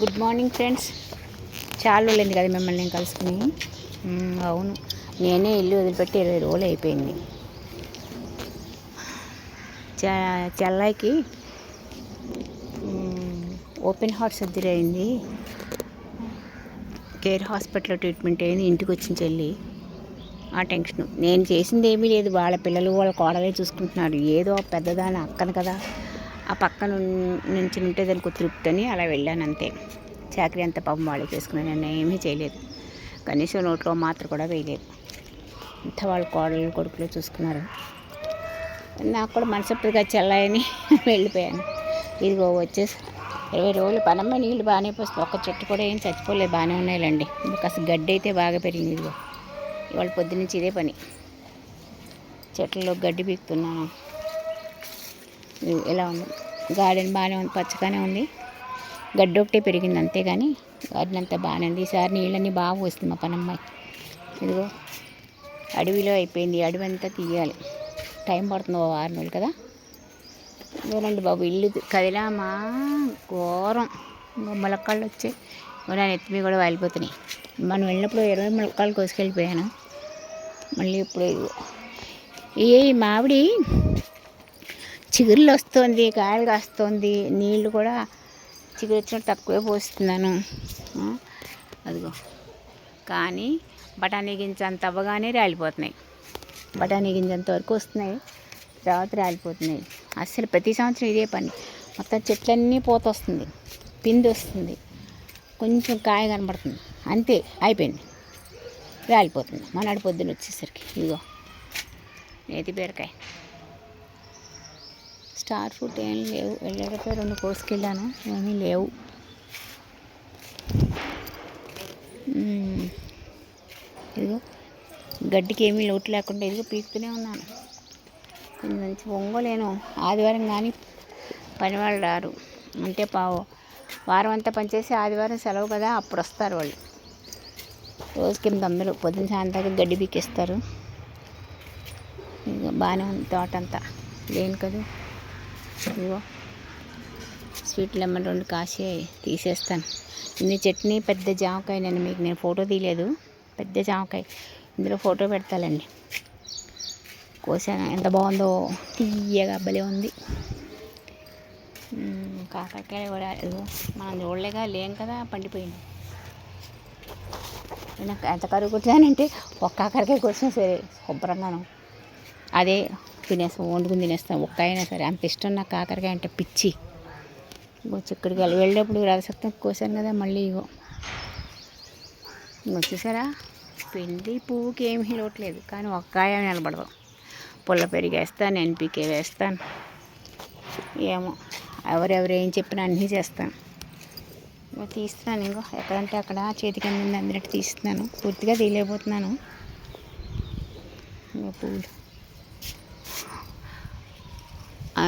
Good morning friends. చాలా రోజులైంది కదా మిమ్మల్ని నేను కలుసుకుని. అవును. నేనే ఇల్లు వదిలిపెట్టి ఇరవై రోజులు అయిపోయింది. చ- చెల్లాయికి ఓపెన్ హార్ట్ సర్జరీ అయింది. కేర్ హాస్పిటల్లో ట్రీట్మెంట్ అయింది. ఇంటికి వచ్చిన చెల్లి. ఆ టెన్షన్. నేను చేసింది ఏమీ లేదు. వాళ్ళ పిల్లలు వాళ్ళ కోడలే చూసుకుంటున్నారు. ఏదో పెద్దదాని అక్కను కదా. ఆ పక్కన నుంచి ఉంటే దానికి తృప్తి అని అలా వెళ్ళాను అంతే. చాకరీ అంత పాపం వాళ్ళు చేసుకున్నాను నేను ఏమీ చేయలేదు. కనీసం నోట్లో మాత్ర కూడా వేయలేదు. ఇంత వాళ్ళ కోడలు కొడుకులు చూసుకున్నారు. నాకు కూడా మనసప్పుడుగా చెల్లాయని వెళ్ళిపోయాను. ఇదిగో వచ్చేసి. ఇరవై రోజులు పనమ్మ నీళ్ళు బాగానే పోస్తుంది. ఒక్క చెట్టు కూడా ఏం చచ్చిపోలేదు. బాగానే ఉన్నాయిలండి. కాస్త గడ్డి అయితే బాగా పెరిగింది ఇదిగో. ఇవాళ పొద్దునుంచి ఇదే పని. చెట్లలో గడ్డి పీకుతున్నాను. ఎలా ఉంది? గార్డెన్ బాగానే ఉంది పచ్చగానే ఉంది. గడ్డి ఒకటే పెరిగింది అంతే కానీ గార్డెన్ అంతా బాగానే ఉంది. ఈసారి నీళ్ళన్నీ బాగా పోస్తుంది మా పనమ్మాయి. ఇదిగో అడవిలో అయిపోయింది. అడవి అంతా తీయాలి. టైం పడుతుంది ఓ వారం రోజులు కదా. ఇదేనండి బాబు ఇల్లు కదిలామా ఘోరం. ఇంకో మొలక్కళ్ళు వచ్చాయి. నా నెత్తిమీ కూడా వాలిపోతున్నాయి. మనం వెళ్ళినప్పుడు ఇరవై మొలక్కలు కోసుకెళ్ళిపోయాను. మళ్ళీ ఇప్పుడు ఇదిగో. ఈ మామిడి చిగురులు వస్తుంది కాయలు కాస్తుంది నీళ్ళు కూడా చిగురు వచ్చినట్టు తక్కువే పోస్తున్నాను. అదిగో. కానీ బఠానీ గింజ అంత అవ్వగానే రాలిపోతున్నాయి. బఠానీ గింజ అంత వరకు వస్తున్నాయి తర్వాత రాలిపోతున్నాయి. అసలు ప్రతి సంవత్సరం ఇదే పని. మొత్తం చెట్లన్నీ పోత వస్తుంది పిండి వస్తుంది కొంచెం కాయ కనబడుతుంది. అంతే అయిపోయింది. రాలిపోతుంది. మనాడు పొద్దున వచ్చేసరికి. ఇదిగో. నేతి బీరకాయ. స్టార్ ఫుడ్ ఏం లేవు. వెళ్ళేటప్పుడు రెండు కోసుకెళ్ళాను. ఏమీ లేవు. ఇదిగో గడ్డికి ఏమీ లోటు లేకుండా ఇదిగో పీకుతూనే ఉన్నాను. కొంచెం మంచి ఒంగోలేను ఆదివారం కానీ పనివాళ్ళు రారు. అంటే పావు వారం అంతా పనిచేసి ఆదివారం సెలవు కదా అప్పుడు వస్తారు వాళ్ళు. రోజుకి ఎనిమిది వందలు. పొద్దున్న సాయంత్రం గడ్డి పీకేస్తారు. ఇంకా బాగానే ఉంది తోట అంతా. లేను కదా. ఇదిగో. స్వీట్ లెమన్ రెండు కాసి తీసేస్తాను. ఇది చట్నీ పెద్ద జామకాయ నేను మీకు నేను ఫోటో తీయలేదు. పెద్ద జామకాయ. ఇందులో ఫోటో పెడతానండి కోసాను. ఎంత బాగుందో. తీయగా భలే ఉంది. మ్మ్, కాకరకాయ కూడా మనం చూడలేగా లేం కదా పండిపోయింది. నాకు ఎంత కరువు కొట్టానంటే ఒక్క కాకరకాయ కోసినా సరే శుభ్రంగాను. అదే తినేస్తాం వండుకుని తినేస్తాం. ఒక్క అయినా సరే. అంత ఇష్టం నాకు కాకరకాయ అంటే పిచ్చి. ఇంకో చిక్కడికి వెళ్ళి వెళ్ళేప్పుడు రసక్తం కోసాను కదా మళ్ళీ ఇగో. వచ్చేసారా పెళ్ళి పువ్వుకి ఏమీ లోట్లేదు కానీ ఒక్కాయ నిలబడదు పుల్ల పెరిగేస్తాను ఎన్పికే వేస్తాను. ఏమో. ఎవరెవరు ఏం చెప్పినా అన్నీ చేస్తాను. ఇంకో తీస్తున్నాను ఇంకో. ఎక్కడంటే అక్కడ చేతికి అందింది అందినట్టు తీస్తున్నాను. పూర్తిగా తీయలేకపోతున్నాను. ఇంకో పువ్వులు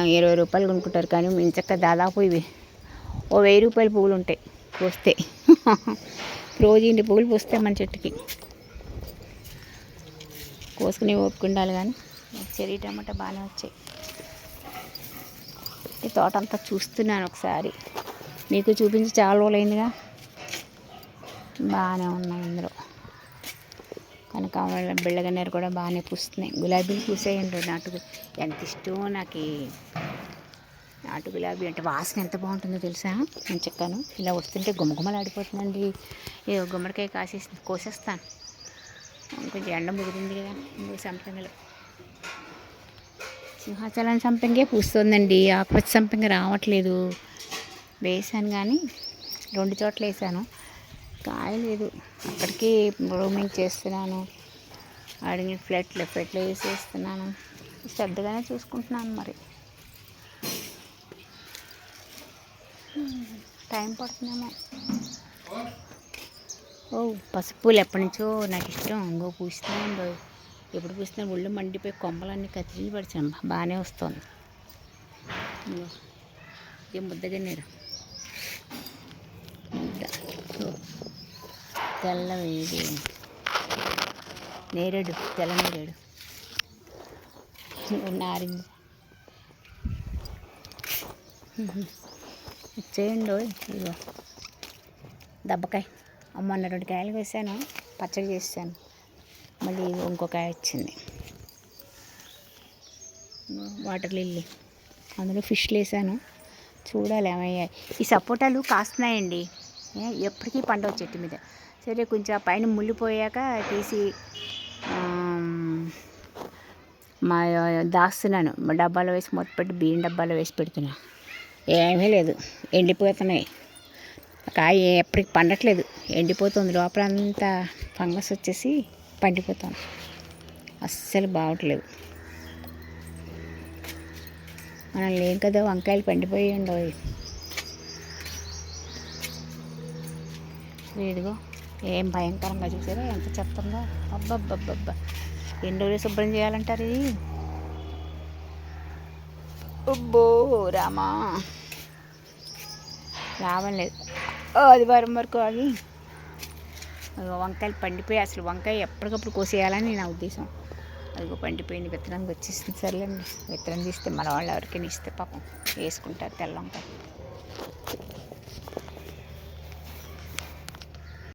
ఇరవై రూపాయలు కొనుక్కుంటారు కానీ మించక్క దాదాపు ఇవి ఓ వెయ్యి రూపాయల పువ్వులు ఉంటాయి పూస్తే. రోజు ఇంటి పువ్వులు పూస్తాయి మన చెట్టుకి. కోసుకుని ఓపిక కానీ చెరీ టమాటా బాగానే వచ్చాయి. ఈ తోట అంతా చూస్తున్నాను ఒకసారి. మీకు చూపించి చాలా రోజులైందిగా. బాగానే ఉన్నాయి ఇందులో కనుక బిళ్ళగన్నేరు కూడా బాగానే పూస్తున్నాయి. గులాబీలు పూసాయండి నాటు ఎంత ఇష్టమో నాకు. నాటు గులాబీ అంటే వాసన ఎంత బాగుంటుందో తెలుసా? నేను చెక్కాను ఇలా వస్తుంటే గుమగుమలాడిపోతుందండి ఏ గుమ్మడికాయ కాసేసి కోసేస్తాను. కొంచెం ఎండ ముగిరింది కదా ఇంకో సంపంగలో. సింహాచలం సంపంగే పూస్తుందండి. ఆకుపచ్చ సంపంగ రావట్లేదు. వేసాను కానీ రెండు చోట్ల వేసాను. కాయలేదు. అక్కడికి రూమింగ్ చేస్తున్నాను. అడిగిన ఫ్లెట్లు ఫ్లెట్లు వేసేస్తున్నాను. శ్రద్ధగానే చూసుకుంటున్నాను మరి. టైం పడుతుందేమో ఓ పసుపులు ఎప్పటి నుంచో నాకు ఇష్టం. ఇంకో పూస్తూనే ఎప్పుడు పూస్తున్నా ఒళ్ళు మండిపోయి కొమ్మలన్నీ కత్తిరించి పడిచాను బాగానే వస్తుంది. ఏం ముద్దగా నేను ముద్ద తెల్ల వేడి. నేరేడు తెల్ల నేరేడు. నారింజ. చేయండి ఇదిగో. దెబ్బకాయ. మొన్న రెండు కాయలు వేసాను పచ్చడి చేసాను మళ్ళీ ఇది ఇంకో కాయ వచ్చింది. Water lily. అందులో ఫిష్లు వేసాను చూడాలి ఏమయ్యాయి. ఈ సపోటాలు కాస్తున్నాయండి. ఎప్పటికీ పండవ చెట్టు మీద. సరే కొంచెం ఆ పైన ముళ్ళిపోయాక తీసి మా దాస్తున్నాను. మా డబ్బాలో వేసి మొత్తం పెట్టి బియ్యం డబ్బాలో వేసి పెడుతున్నా. ఏమీ లేదు. ఎండిపోతున్నాయి. కాయ ఎప్పటికి పండట్లేదు. ఎండిపోతుంది. లోపల అంతా ఫంగస్ వచ్చేసి పండిపోతాను. అస్సలు బాగట్లేదు. మనం లేం కదా వంకాయలు పండిపోయి ఉండవు. ఇదిగో. ఏం భయంకరంగా చూసారా ఎంత చెత్తంగా అబ్బబ్బబ్బబ్బా. ఎన్ని రోజులు శుభ్రం చేయాలంటారు ఇది? అబ్బో రామా. లాభం లేదు. ఆదివారం వరకు ఆగి వంకాయలు పండిపోయి అసలు వంకాయ ఎప్పటికప్పుడు కోసేయాలని నా ఉద్దేశం. అదిగో పండిపోయింది. విత్తనానికి వచ్చేసింది. సర్లేండి. విత్తనం తీస్తే మన వాళ్ళు ఎవరికైనా ఇస్తే పాపం. వేసుకుంటారు తెల్ల వంకాయ.